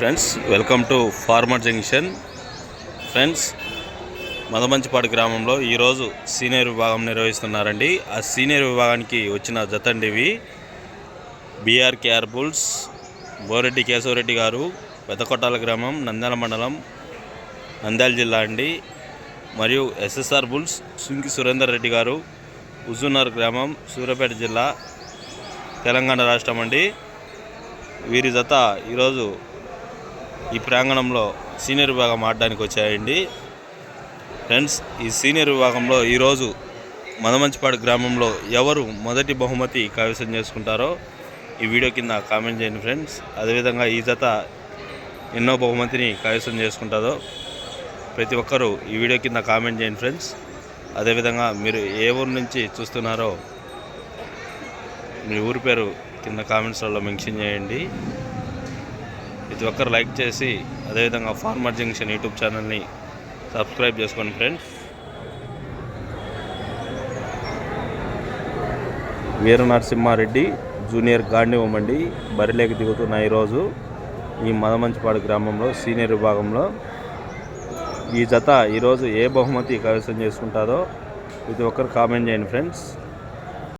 Friends welcome to farmer junction. Friends Madamanchipadu గ్రామంలో ఈరోజు senior విభాగం నిర్వహిస్తున్నారండి. ఆ సీనియర్ విభాగానికి వచ్చిన జతండివి BR KR bulls Boreddy Keshavareddy garu Peddakottala గ్రామం నంద్యాల మండలం నంద్యాల జిల్లా అండి. మరియు ఎస్ఎస్ఆర్ బుల్స్ సుంకి సురేందర్ రెడ్డి గారు హుజూర్నగర్ గ్రామం సూర్యాపేట జిల్లా తెలంగాణ రాష్ట్రం అండి. వీరి జత ఈరోజు ఈ ప్రాంగణంలో సీనియర్ విభాగం ఆడడానికి వచ్చాయండి. ఫ్రెండ్స్ ఈ సీనియర్ విభాగంలో ఈరోజు మదమంచిపాడు గ్రామంలో ఎవరు మొదటి బహుమతి కైవసం చేసుకుంటారో ఈ వీడియో కింద కామెంట్ చేయండి ఫ్రెండ్స్. అదేవిధంగా ఈ జత ఎన్నో బహుమతిని కైవసం చేసుకుంటుందో ప్రతి ఒక్కరూ ఈ వీడియో కింద కామెంట్ చేయండి ఫ్రెండ్స్. అదేవిధంగా మీరు ఏ ఊరు నుంచి చూస్తున్నారో మీ ఊరి పేరు కింద కామెంట్స్లలో మెన్షన్ చేయండి. ప్రతి ఒక్కరు లైక్ చేసి అదేవిధంగా ఫార్మర్ జంక్షన్ యూట్యూబ్ ఛానల్ని సబ్స్క్రైబ్ చేసుకోండి ఫ్రెండ్స్. వీర నరసింహారెడ్డి జూనియర్ గాంధీవం అండి బరిలోకి దిగుతున్న ఈరోజు ఈ మదమంచిపాడు గ్రామంలో సీనియర్ విభాగంలో. ఈ జత ఈరోజు ఏ బహుమతి కైవసం చేసుకుంటారో ప్రతి ఒక్కరు కామెంట్ చేయండి ఫ్రెండ్స్.